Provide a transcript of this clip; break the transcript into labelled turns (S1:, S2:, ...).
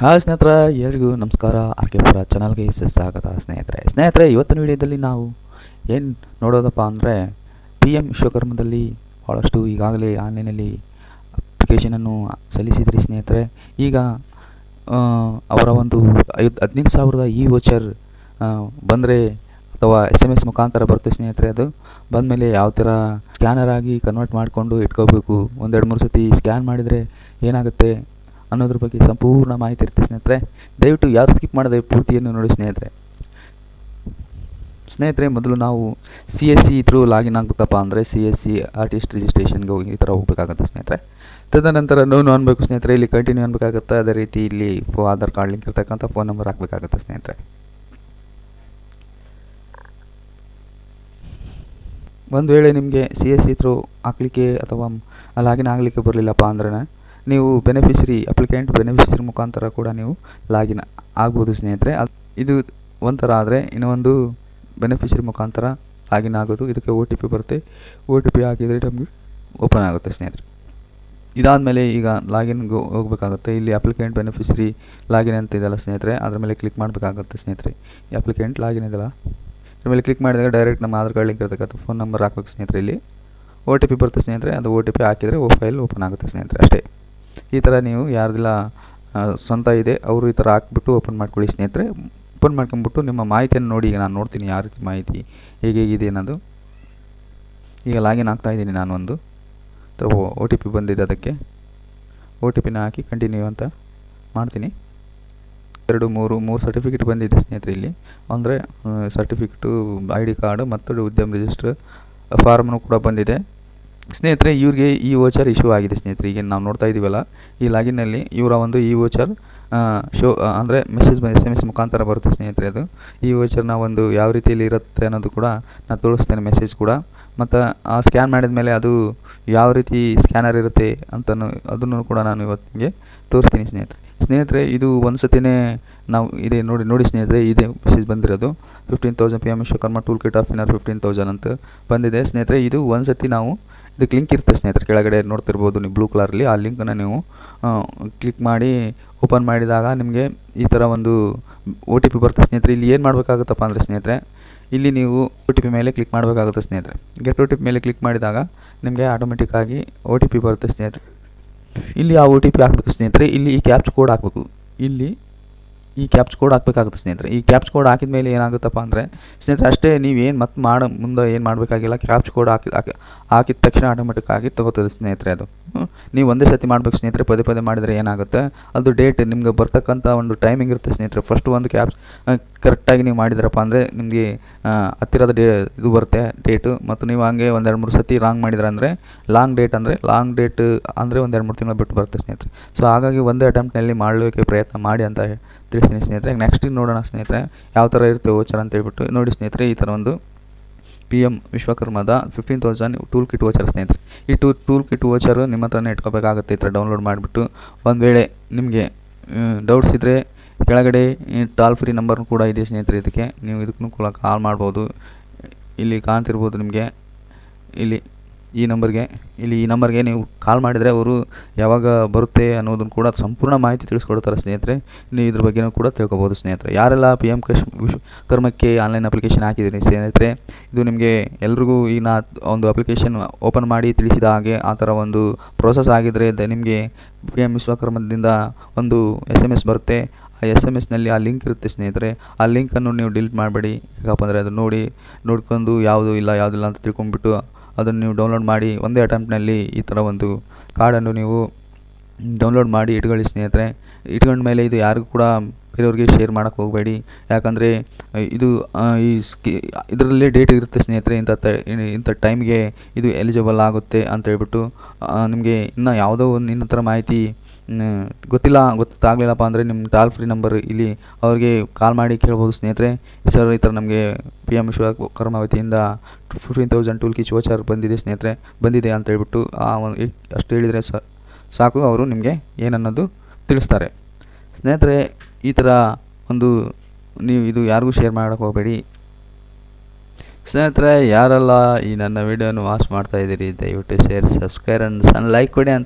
S1: Hi ಸ್ನೇಹಿತರೆ, ಎಲ್ರಿಗೂ ನಮಸ್ಕಾರ. ಆರ್ ಕೆ ಪುರ ಚಾನಲ್ಗೆ ಸ್ವಾಗತ ಸ್ನೇಹಿತರೆ. ಸ್ನೇಹಿತರೆ, ಇವತ್ತಿನ ವಿಡಿಯೋದಲ್ಲಿ ನಾವು ಏನು ನೋಡೋದಪ್ಪ ಅಂದರೆ ಪಿ ಎಂ ವಿಶ್ವಕರ್ಮದಲ್ಲಿ ಭಾಳಷ್ಟು ಈಗಾಗಲೇ ಆನ್ಲೈನಲ್ಲಿ ಅಪ್ಲಿಕೇಶನನ್ನು ಸಲ್ಲಿಸಿದ್ರಿ ಸ್ನೇಹಿತರೆ. ಈಗ ಅವರ ಒಂದು ಐದು, ಹದಿನೈದು ಸಾವಿರದ ಇ ವೋಚರ್ ಬಂದರೆ ಅಥವಾ ಎಸ್ ಎಂ ಎಸ್ ಮುಖಾಂತರ ಬರುತ್ತೆ ಸ್ನೇಹಿತರೆ ಅದು. ಬಂದಮೇಲೆ ಯಾವ ಥರ ಸ್ಕ್ಯಾನರ್ ಆಗಿ ಕನ್ವರ್ಟ್ ಮಾಡಿಕೊಂಡು ಇಟ್ಕೋಬೇಕು. ಒಂದೆರಡು ಮೂರು ಸತಿ ಸ್ಕ್ಯಾನ್ ಮಾಡಿದರೆ ಏನಾಗುತ್ತೆ? ಅನ್ನೋದ್ರ ಬಗ್ಗೆ ಸಂಪೂರ್ಣ ಮಾಹಿತಿ ಇರುತ್ತೆ ಸ್ನೇಹಿತರೆ. ದಯವಿಟ್ಟು ಯಾರು ಸ್ಕಿಪ್ ಮಾಡದೆ ಪೂರ್ತಿಯನ್ನು ನೋಡಿ ಸ್ನೇಹಿತರೆ. ಸ್ನೇಹಿತರೆ, ಮೊದಲು ನಾವು C S C through login ಆಗಬೇಕಪ್ಪ ಅಂದರೆ ಸಿ ಎಸ್ ಸಿ ಆರ್ಟಿಸ್ಟ್ ರಿಜಿಸ್ಟ್ರೇಷನ್ಗೆ ಹೋಗಿ ಈ ಥರ ಹೋಗಬೇಕಾಗುತ್ತೆ ಸ್ನೇಹಿತರೆ. ತದನಂತರ ನೋನು ಅನ್ಬೇಕು ಸ್ನೇಹಿತರೆ, ಇಲ್ಲಿ ಕಂಟಿನ್ಯೂ ಅನ್ಬೇಕಾಗುತ್ತೆ. ಅದೇ ರೀತಿ ಇಲ್ಲಿ ಫೋ ಆಧಾರ್ ಕಾರ್ಡ್ ಲಿಂಕ್ ಇರ್ತಕ್ಕಂಥ ಫೋನ್ ನಂಬರ್ ಹಾಕಬೇಕಾಗುತ್ತೆ ಸ್ನೇಹಿತರೆ. ಒಂದು ವೇಳೆ ನಿಮಗೆ ಸಿ ಎಸ್ ಸಿ ಥ್ರೂ ಹಾಕ್ಲಿಕ್ಕೆ ಅಥವಾ ಲಾಗಿನ್ ಆಗಲಿಕ್ಕೆ ಬರಲಿಲ್ಲಪ್ಪ ಅಂದ್ರೆ ನೀವು ಬೆನಿಫಿಷರಿ ಅಪ್ಲಿಕೆಂಟ್ ಬೆನಿಫಿಷರಿ ಮುಖಾಂತರ ಕೂಡ ನೀವು ಲಾಗಿನ್ ಆಗ್ಬೋದು ಸ್ನೇಹಿತರೆ. ಇದು ಒಂಥರ ಆದರೆ ಇನ್ನೊಂದು ಬೆನಿಫಿಷರಿ ಮುಖಾಂತರ ಲಾಗಿನ್ ಆಗೋದು, ಇದಕ್ಕೆ ಒ ಟಿ ಪಿ ಬರುತ್ತೆ. ಒ ಟಿ ಪಿ ಹಾಕಿದರೆ ನಮಗೆ ಓಪನ್ ಆಗುತ್ತೆ ಸ್ನೇಹಿತರೆ. ಇದಾದಮೇಲೆ ಈಗ ಲಾಗಿನ್ಗೆ ಹೋಗಬೇಕಾಗುತ್ತೆ. ಇಲ್ಲಿ ಅಪ್ಲಿಕೆಂಟ್ ಬೆನಿಫಿಷರಿ ಲಾಗಿನ್ ಅಂತ ಇದೆಯಲ್ಲ ಸ್ನೇಹಿತರೆ, ಅದರ ಮೇಲೆ ಕ್ಲಿಕ್ ಮಾಡಬೇಕಾಗುತ್ತೆ ಸ್ನೇಹಿತರೆ. ಈ ಅಪ್ಲಿಕೆಂಟ್ ಲಾಗಿನ್ ಇದೆಲ್ಲ ಇದ್ರ ಮೇಲೆ ಕ್ಲಿಕ್ ಮಾಡಿದಾಗ ಡೈರೆಕ್ಟ್ ನಮ್ಮ ಆಧಾರ್ ಕಾರ್ಡ್ ಲಿಂಕ್ ಇರ್ತಕ್ಕಂಥ ಫೋನ್ ನಂಬರ್ ಹಾಕ್ಬೇಕು ಸ್ನೇಹಿತರೆ ಇಲ್ಲಿ. ಒ ಟಿ ಪಿ ಬರುತ್ತೆ ಸ್ನೇಹಿತರೆ, ಅದು ಒ ಟಿ ಪಿ ಹಾಕಿದರೆ ಓ ಫೈಲ್ ಓಪನ್ ಆಗುತ್ತೆ ಸ್ನೇಹಿತರೆ, ಅಷ್ಟೇ. ಈ ಥರ ನೀವು ಯಾರ್ದೆಲ್ಲ ಸ್ವಂತ ಇದೆ, ಅವರು ಈ ಥರ ಹಾಕ್ಬಿಟ್ಟು ಓಪನ್ ಮಾಡ್ಕೊಳ್ಳಿ ಸ್ನೇಹಿತರೆ. ಓಪನ್ ಮಾಡ್ಕೊಂಬಿಟ್ಟು ನಿಮ್ಮ ಮಾಹಿತಿಯನ್ನು ನೋಡಿ, ಈಗ ನಾನು ನೋಡ್ತೀನಿ ಯಾವ ರೀತಿ ಮಾಹಿತಿ ಹೇಗೆ ಹೇಗಿದೆ ಅನ್ನೋದು. ಈಗ ಲಾಗಿನ್ ಆಗ್ತಾ ಇದ್ದೀನಿ ನಾನು ಒಂದು ಒ ಟಿ ಪಿ ಬಂದಿದೆ ಅದಕ್ಕೆ. ಒ ಟಿ ಪಿನ ಹಾಕಿ ಕಂಟಿನ್ಯೂ ಅಂತ ಮಾಡ್ತೀನಿ. ಎರಡು, ಮೂರು ಮೂರು ಸರ್ಟಿಫಿಕೇಟ್ ಬಂದಿದೆ ಸ್ನೇಹಿತರೆ ಇಲ್ಲಿ. ಅಂದರೆ ಸರ್ಟಿಫಿಕೇಟು ಐ ಡಿ ಕಾರ್ಡು ಮತ್ತು ಉದ್ಯಮ ರಿಜಿಸ್ಟ್ರ್ ಫಾರ್ಮ್ನು ಕೂಡ ಬಂದಿದೆ. ಸ್ನೇಹಿತರೆ, ಇವ್ರಿಗೆ ಈ ವೋಚರ್ ಇಶ್ಯೂ ಆಗಿದೆ ಸ್ನೇಹಿತರೆ. ಈಗ ನಾವು ನೋಡ್ತಾ ಇದ್ದೀವಲ್ಲ ಈ ಲಾಗಿನ್ನಲ್ಲಿ ಇವರ ಒಂದು ಈ ವೋಚರ್ ಶೋ ಅಂದರೆ ಮೆಸೇಜ್ ಎಸ್ ಎಂ ಎಸ್ ಮುಖಾಂತರ ಬರುತ್ತೆ ಸ್ನೇಹಿತರೆ ಅದು. ಈ ವೋಚರ್ನ ಒಂದು ಯಾವ ರೀತಿಯಲ್ಲಿ ಇರುತ್ತೆ ಅನ್ನೋದು ಕೂಡ ನಾನು ತೋರಿಸ್ತೇನೆ ಮೆಸೇಜ್ ಕೂಡ. ಮತ್ತು ಆ ಸ್ಕ್ಯಾನ್ ಮಾಡಿದ ಮೇಲೆ ಅದು ಯಾವ ರೀತಿ ಸ್ಕ್ಯಾನರ್ ಇರುತ್ತೆ ಅಂತಲೂ ಅದನ್ನು ಕೂಡ ನಾನು ಇವತ್ತಿಗೆ ತೋರಿಸ್ತೀನಿ ಸ್ನೇಹಿತರೆ. ಸ್ನೇಹಿತರೆ, ಇದು ಒಂದು ಸತಿನೇ ನಾವು ಇದೆ, ನೋಡಿ ನೋಡಿ ಸ್ನೇಹಿತರೆ, ಇದೆ ಮೆಸೇಜ್ ಬಂದಿರೋದು. Fifteen thousand P M Vishwakarma tool kit of inner fifteen thousand ಅಂತ ಬಂದಿದೆ. ಸ್ನೇಹಿತರೆ, ಇದು ಒಂದು ಸತಿ ನಾವು ಇದಕ್ಕೆ ಲಿಂಕ್ ಇರುತ್ತೆ ಸ್ನೇಹಿತರೆ, ಕೆಳಗಡೆ ನೋಡ್ತಿರ್ಬೋದು ನೀವು ಬ್ಲೂ ಕಲರಲ್ಲಿ ಆ ಲಿಂಕನ್ನು ನೀವು ಕ್ಲಿಕ್ ಮಾಡಿ ಓಪನ್ ಮಾಡಿದಾಗ ನಿಮಗೆ ಈ ಥರ ಒಂದು ಒ ಟಿ ಪಿ ಬರುತ್ತೆ ಸ್ನೇಹಿತರೆ. ಇಲ್ಲಿ ಏನು ಮಾಡಬೇಕಾಗುತ್ತಪ್ಪ ಅಂದರೆ ಸ್ನೇಹಿತರೆ, ಇಲ್ಲಿ ನೀವು ಒ ಟಿ ಪಿ ಮೇಲೆ ಕ್ಲಿಕ್ ಮಾಡಬೇಕಾಗುತ್ತೆ ಸ್ನೇಹಿತರೆ. ಗೆಟ್ ಒ ಟಿ ಪಿ ಮೇಲೆ ಕ್ಲಿಕ್ ಮಾಡಿದಾಗ ನಿಮಗೆ ಆಟೋಮೆಟಿಕ್ಕಾಗಿ ಒ ಟಿ ಪಿ ಬರುತ್ತೆ ಸ್ನೇಹಿತರೆ. ಇಲ್ಲಿ ಆ ಒ ಟಿ ಪಿ ಹಾಕಬೇಕು ಸ್ನೇಹಿತರೆ. ಇಲ್ಲಿ ಈ ಕ್ಯಾಪ್ಚ್ ಕೋಡ್ ಹಾಕಬೇಕು. ಇಲ್ಲಿ ಈ ಕ್ಯಾಪ್ಚ್ ಕೋಡ್ ಹಾಕಬೇಕಾಗುತ್ತೆ ಸ್ನೇಹಿತರೆ. ಈ ಕ್ಯಾಪ್ಚ್ ಕೋಡ್ ಹಾಕಿದ ಮೇಲೆ ಏನಾಗುತ್ತಪ್ಪ ಅಂದರೆ, ಸ್ನೇಹಿತರೆ ಅಷ್ಟೇ ನೀವೇನು ಮತ್ತೆ ಮಾಡೋ, ಮುಂದೆ ಏನು ಮಾಡಬೇಕಾಗಿಲ್ಲ ಕ್ಯಾಪ್ಚ್ ಕೋಡ್ ಹಾಕಿ ಹಾಕಿ, ಹಾಕಿದ ತಕ್ಷಣ ಆಟೋಮೆಟಿಕ್ ಆಗಿ ತಗೋತದೆ ಸ್ನೇಹಿತರೆ ಅದು. ನೀವು ಒಂದೇ ಸತಿ ಮಾಡಬೇಕು ಸ್ನೇಹಿತರೆ, ಪದೇ ಪದೇ ಮಾಡಿದರೆ ಏನಾಗುತ್ತೆ, ಅದು ಡೇಟ್ ನಿಮ್ಗೆ ಬರ್ತಕ್ಕಂಥ ಒಂದು ಟೈಮಿಂಗ್ ಇರುತ್ತೆ ಸ್ನೇಹಿತರೆ. ಫಸ್ಟ್ ಒಂದು ಕ್ಯಾಪ್ಸ್ ಕರೆಕ್ಟಾಗಿ ನೀವು ಮಾಡಿದ್ರಪ್ಪ ಅಂದರೆ ನಿಮಗೆ ಹತ್ತಿರದ ಡೇ, ಇದು ಬರುತ್ತೆ, ಡೇಟು. ಮತ್ತು ನೀವು ಹಾಗೆ ಒಂದೆರಡು ಮೂರು ಸತಿ ರಾಂಗ್ ಮಾಡಿದ್ರೆ ಅಂದರೆ ಲಾಂಗ್ ಡೇಟ್ ಅಂದರೆ ಲಾಂಗ್ ಡೇಟ್ ಅಂದರೆ ಒಂದೆರಡು ಮೂರು ತಿಂಗಳು ಬಿಟ್ಟು ಬರುತ್ತೆ ಸ್ನೇಹಿತರೆ. ಸೊ ಹಾಗಾಗಿ ಒಂದೇ ಅಟೆಂಪ್ಟ್ನಲ್ಲಿ ಮಾಡಲಿಕ್ಕೆ ಪ್ರಯತ್ನ ಮಾಡಿ ಅಂತ ತಿಳಿಸ್ತೀನಿ ಸ್ನೇಹಿತರೆ. ನೆಕ್ಸ್ಟ್ ನೋಡೋಣ ಸ್ನೇಹಿತರೆ, ಯಾವ ಥರ ಇರುತ್ತೆ ವೋಚರ್ ಅಂತ ಹೇಳ್ಬಿಟ್ಟು. ನೋಡಿ ಸ್ನೇಹಿತರೆ, ಈ ಥರ ಒಂದು P M ವಿಶ್ವಕರ್ಮದ fifteen thousand tool kit voucher ಸ್ನೇಹಿತರೆ. ಈ ಟೂ ಟೂಲ್ ಕಿಟ್ ವೋಚರು ನಿಮ್ಮ ಹತ್ರನೇ ಇಟ್ಕೋಬೇಕಾಗುತ್ತೆ ಈ ಥರ ಡೌನ್ಲೋಡ್ ಮಾಡಿಬಿಟ್ಟು. ಒಂದು ವೇಳೆ ನಿಮಗೆ ಡೌಟ್ಸ್ ಇದ್ದರೆ ಕೆಳಗಡೆ ಟಾಲ್ ಫ್ರೀ ನಂಬರ್ ಕೂಡ ಇದೆ ಸ್ನೇಹಿತರೆ ಇದಕ್ಕೆ. ನೀವು ಇದಕ್ಕೂ ಕೂಡ ಕಾಲ್ ಮಾಡ್ಬೋದು. ಇಲ್ಲಿ ಕಾಣ್ತಿರ್ಬೋದು ನಿಮಗೆ. ಇಲ್ಲಿ ಈ ನಂಬರ್ಗೆ ಇಲ್ಲಿ ಈ ನಂಬರ್ಗೆ ನೀವು ಕಾಲ್ ಮಾಡಿದರೆ ಅವರು ಯಾವಾಗ ಬರುತ್ತೆ ಅನ್ನೋದನ್ನು ಕೂಡ ಸಂಪೂರ್ಣ ಮಾಹಿತಿ ತಿಳಿಸ್ಕೊಡ್ತಾರೆ ಸ್ನೇಹಿತರೆ. ನೀವು ಇದ್ರ ಬಗ್ಗೆನೂ ಕೂಡ ತಿಳ್ಕೊಬೋದು ಸ್ನೇಹಿತರೆ. ಯಾರೆಲ್ಲ ಪಿ ಎಂ ಕಶ್ ವಿಶ್ವಕರ್ಮಕ್ಕೆ ಆನ್ಲೈನ್ ಅಪ್ಲಿಕೇಶನ್ ಹಾಕಿದ್ದೀನಿ ಸ್ನೇಹಿತರೆ, ಇದು ನಿಮಗೆ ಎಲ್ರಿಗೂ ಈ ನಾ ಒಂದು ಅಪ್ಲಿಕೇಶನ್ ಓಪನ್ ಮಾಡಿ ತಿಳಿಸಿದ ಹಾಗೆ ಆ ಥರ ಒಂದು ಪ್ರೋಸೆಸ್ ಆಗಿದ್ದರೆ ನಿಮಗೆ ಪಿ ಎಂ ವಿಶ್ವಕರ್ಮದಿಂದ ಒಂದು ಎಸ್ ಎಂ ಎಸ್ ಬರುತ್ತೆ. ಎಸ್ ಎಂ ಎಸ್ನಲ್ಲಿ ಆ ಲಿಂಕ್ ಇರುತ್ತೆ ಸ್ನೇಹಿತರೆ, ಆ ಲಿಂಕನ್ನು ನೀವು ಡಿಲೀಟ್ ಮಾಡಬೇಡಿ. ಯಾಕಪ್ಪ ಅಂದರೆ ಅದು ನೋಡಿ, ನೋಡ್ಕೊಂಡು ಯಾವುದು ಇಲ್ಲ, ಯಾವುದಿಲ್ಲ ಅಂತ ತಿಳ್ಕೊಂಡ್ಬಿಟ್ಟು ಅದನ್ನು ನೀವು ಡೌನ್ಲೋಡ್ ಮಾಡಿ, ಒಂದೇ ಅಟೆಂಪ್ಟ್ನಲ್ಲಿ ಈ ಥರ ಒಂದು ಕಾರ್ಡನ್ನು ನೀವು ಡೌನ್ಲೋಡ್ ಮಾಡಿ ಇಟ್ಕೊಳ್ಳಿ ಸ್ನೇಹಿತರೆ. ಇಟ್ಕೊಂಡ ಮೇಲೆ ಇದು ಯಾರಿಗೂ ಕೂಡ ಬೇರೆಯವ್ರಿಗೆ ಶೇರ್ ಮಾಡೋಕ್ಕೆ ಹೋಗಬೇಡಿ. ಯಾಕಂದರೆ, ಇದು ಈ ಸ್ಕಿ ಇದರಲ್ಲೇ ಡೇಟ್ ಇರುತ್ತೆ ಸ್ನೇಹಿತರೆ, ಇಂಥ ತ, ಇಂಥ ಟೈಮ್ಗೆ ಇದು ಎಲಿಜಿಬಲ್ ಆಗುತ್ತೆ ಅಂತ ಹೇಳ್ಬಿಟ್ಟು ನಿಮಗೆ ಇನ್ನು ಯಾವುದೋ ಒಂದು ಇನ್ನೊಂಥರ ಥರ ಮಾಹಿತಿ ಗೊತ್ತಿಲ್ಲ, ಗೊತ್ತಾಗಲಿಲ್ಲಪ್ಪ ಅಂದರೆ ನಿಮ್ಮ ಟಾಲ್ ಫ್ರೀ ನಂಬರ್ ಇಲ್ಲಿ ಅವ್ರಿಗೆ ಕಾಲ್ ಮಾಡಿ ಕೇಳ್ಬೋದು ಸ್ನೇಹಿತರೆ. ಸರ್ ಈ ಥರ ನಮಗೆ ಪಿ ಎಂ ವಿಶ್ವಕರ್ಮ ವತಿಯಿಂದ fifteen thousand tool kit voucher ಬಂದಿದೆ ಸ್ನೇಹಿತರೆ. ಬಂದಿದೆ ಅಂತ ಹೇಳ್ಬಿಟ್ಟು ಅಷ್ಟು ಹೇಳಿದರೆ ಸಾಕು, ಅವರು ನಿಮಗೆ ಏನನ್ನೋದು ತಿಳಿಸ್ತಾರೆ. ಸ್ನೇಹಿತರೆ, ಈ ಥರ ಒಂದು ನೀವು ಇದು ಯಾರಿಗೂ ಶೇರ್ ಮಾಡೋಕ್ಕೆ ಹೋಗಬೇಡಿ. ಸ್ನೇಹಿತರೆ, ಯಾರೆಲ್ಲ ಈ ನನ್ನ ವಿಡಿಯೋನ ವಾಚ್ ಮಾಡ್ತಾ ಇದ್ದೀರಿ, ದಯವಿಟ್ಟು ಶೇರ್ ಸಬ್ಸ್ಕ್ರೈಬ್ ಆ್ಯಂಡ್ ಸಣ್ಣ ಲೈಕ್ ಕೊಡಿ ಅಂತ